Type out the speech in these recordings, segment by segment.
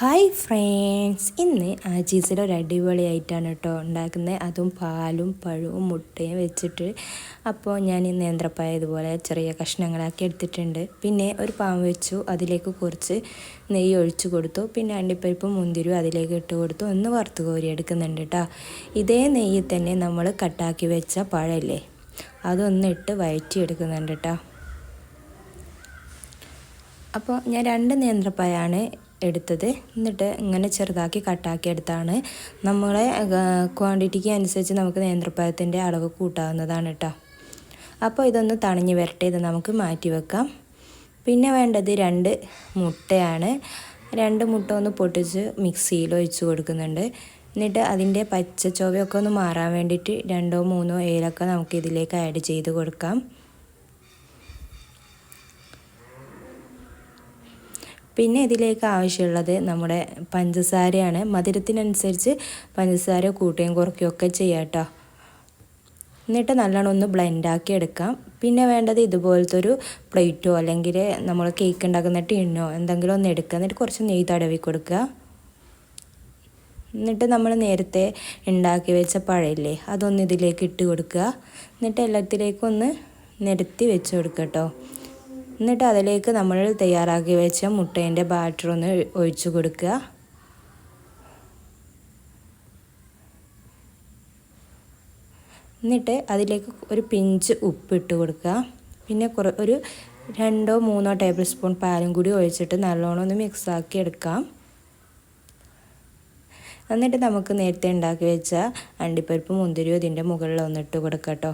Hi friends ഇന്ന് ആജീസിൽ ഒരു അടിപൊളിയായിട്ടാണ് കേട്ടോ ഉണ്ടാക്കുന്നത്. അതും പാലും പഴവും മുട്ടയും വെച്ചിട്ട് അപ്പോൾ ഞാൻ ഈ നേന്ത്രപ്പായ ഇതുപോലെ ചെറിയ കഷ്ണങ്ങളാക്കി എടുത്തിട്ടുണ്ട്. പിന്നെ ഒരു പാൻ വെച്ചു. അതിലേക്ക് കുറച്ച് നെയ്യ് ഒഴിച്ചു കൊടുത്തു. പിന്നെ അണ്ടിപ്പരിപ്പും മുന്തിരിയും അതിലേക്ക് ഇട്ട് കൊടുത്തു. ഒന്ന് വറുത്ത് കോരി എടുക്കുന്നുണ്ട് കേട്ടോ. ഇതേ നെയ്യിൽ തന്നെ നമ്മൾ കട്ടാക്കി വെച്ച പഴല്ലേ? അതൊന്നിട്ട് വയറ്റി എടുക്കുന്നുണ്ട് കേട്ടോ. അപ്പോൾ ഞാൻ രണ്ട് നേന്ത്രപ്പായാണ് എടുത്തത്. എന്നിട്ട് ഇങ്ങനെ ചെറുതാക്കി കട്ടാക്കി എടുത്താണ്. നമ്മളെ ക്വാണ്ടിറ്റിക്ക് അനുസരിച്ച് നമുക്ക് നേന്ത്രപ്പഴത്തിന്റെ അളവ് കൂട്ടാവുന്നതാണ് കേട്ടോ അപ്പോൾ ഇതൊന്ന് തണിഞ്ഞ് വരട്ടെ. ഇത് നമുക്ക് മാറ്റി വെക്കാം. പിന്നെ വേണ്ടത് രണ്ട് മുട്ടയാണ്. രണ്ട് മുട്ട ഒന്ന് പൊട്ടിച്ച് മിക്സിയിൽ ഒഴിച്ച് കൊടുക്കുന്നുണ്ട്. എന്നിട്ട് അതിന്റെ പച്ച ചൊവയൊക്കെ ഒന്ന് മാറാൻ വേണ്ടിയിട്ട് രണ്ടോ മൂന്നോ ഏലൊക്കെ നമുക്ക് ഇതിലേക്ക് ആഡ് ചെയ്ത് കൊടുക്കാം. പിന്നെ ഇതിലേക്ക് ആവശ്യമുള്ളത് നമ്മുടെ പഞ്ചസാരയാണ്. മധുരത്തിനനുസരിച്ച് പഞ്ചസാര കൂട്ടുകയും കുറയ്ക്കുകയും ഒക്കെ ചെയ്യാം കേട്ടോ എന്നിട്ട് നല്ലോണം ഒന്ന് ബ്ലെൻഡാക്കി എടുക്കാം. പിന്നെ വേണ്ടത് ഇതുപോലത്തെ ഒരു പ്ലേറ്റോ അല്ലെങ്കിൽ നമ്മൾ കേക്ക് ഉണ്ടാക്കുന്ന ടിന്നോ എന്തെങ്കിലും ഒന്ന് എടുക്കുക. എന്നിട്ട് കുറച്ച് നെയ്യ് തടവി കൊടുക്കുക. എന്നിട്ട് നമ്മൾ നേരത്തെ ഉണ്ടാക്കി വെച്ച പഴയില്ലേ അതൊന്ന് ഇതിലേക്ക് ഇട്ട് കൊടുക്കുക. എന്നിട്ട് എല്ലാത്തിലേക്കും ഒന്ന് നിരത്തി വെച്ച് കൊടുക്കുക കേട്ടോ എന്നിട്ട് അതിലേക്ക് നമ്മൾ തയ്യാറാക്കി വെച്ച മുട്ടേന്റെ ബാറ്റർ ഒന്ന് ഒഴിച്ചു കൊടുക്കുക. എന്നിട്ട് അതിലേക്ക് ഒരു പിഞ്ച് ഉപ്പിട്ട് കൊടുക്കുക. പിന്നെ കുറ ഒരു രണ്ടോ മൂന്നോ ടേബിൾ സ്പൂൺ പാലും കൂടി ഒഴിച്ചിട്ട് നല്ലോണം ഒന്ന് മിക്സാക്കി എടുക്കാം. എന്നിട്ട് നമുക്ക് നേരത്തെ ഉണ്ടാക്കി വെച്ച അണ്ടിപ്പരിപ്പ് മുന്തിരിയോ ഇതിന്റെ മുകളിൽ ഒന്നിട്ട് കൊടുക്കാം കേട്ടോ.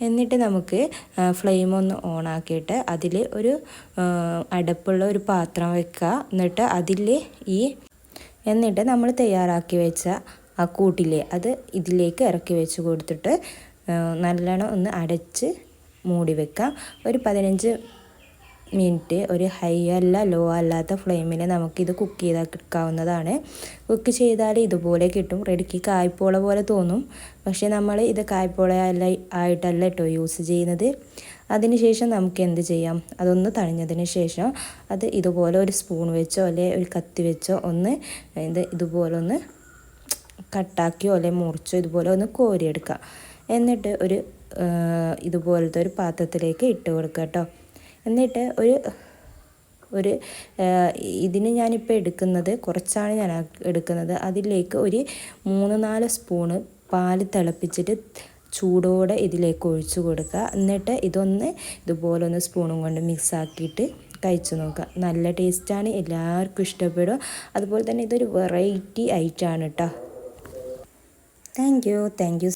എന്നിട്ട് നമുക്ക് ഫ്ലെയിം ഒന്ന് ഓണാക്കിയിട്ട് അതിൽ ഒരു അടപ്പുള്ള ഒരു പാത്രം വെക്കുക എന്നിട്ട് അതിൽ ഈ എന്നിട്ട് നമ്മൾ തയ്യാറാക്കി വെച്ച ആ കൂട്ടിലെ അത് ഇതിലേക്ക് ഇറക്കി വെച്ച് കൊടുത്തിട്ട് നല്ലോണം ഒന്ന് അടച്ച് മൂടി വെക്കുക ഒരു പതിനഞ്ച് മിനിറ്റ് ഒരു ഹൈ അല്ല ലോ അല്ലാത്ത ഫ്ലെയിമിൽ നമുക്കിത് കുക്ക് ചെയ്തെടുക്കാവുന്നതാണ്. കുക്ക് ചെയ്താൽ ഇതുപോലെ കിട്ടും. റെഡിക്ക് കായ്പോള പോലെ തോന്നും. പക്ഷേ നമ്മൾ ഇത് കായ്പോള അല്ല ആയിട്ടല്ല കേട്ടോ യൂസ് ചെയ്യുന്നത്. അതിനുശേഷം നമുക്ക് എന്ത് ചെയ്യാം? അതൊന്ന് തണിഞ്ഞതിന് ശേഷം അത് ഇതുപോലെ ഒരു സ്പൂൺ വെച്ചോ അല്ലെ ഒരു കത്തി വെച്ചോ ഒന്ന് ഇത് ഇതുപോലെ ഒന്ന് കട്ടാക്കിയോ അല്ലെ മുറിച്ചോ ഇതുപോലെ ഒന്ന് കോരിയെടുക്കാം എന്നിട്ട് ഒരു ഇതുപോലത്തെ ഒരു പാത്രത്തിലേക്ക് ഇട്ട് കൊടുക്കുക കേട്ടോ. എന്നിട്ട് ഒരു ഒരു ഇതിന് ഞാനിപ്പോൾ എടുക്കുന്നത് കുറച്ചാണ് ഞാൻ എടുക്കുന്നത്. അതിലേക്ക് ഒരു മൂന്ന് നാല് സ്പൂണ് പാൽ തിളപ്പിച്ചിട്ട് ചൂടോടെ ഇതിലേക്ക് ഒഴിച്ചു കൊടുക്കുക. എന്നിട്ട് ഇതൊന്ന് ഇതുപോലെ ഒന്ന് സ്പൂണും കൊണ്ട് മിക്സ് ആക്കിയിട്ട് കഴിച്ചു നോക്കുക. നല്ല ടേസ്റ്റാണ് എല്ലാവർക്കും ഇഷ്ടപ്പെടും അതുപോലെ തന്നെ ഇതൊരു വെറൈറ്റി ഐറ്റമാണ് കേട്ടോ താങ്ക് യു താങ്ക് യു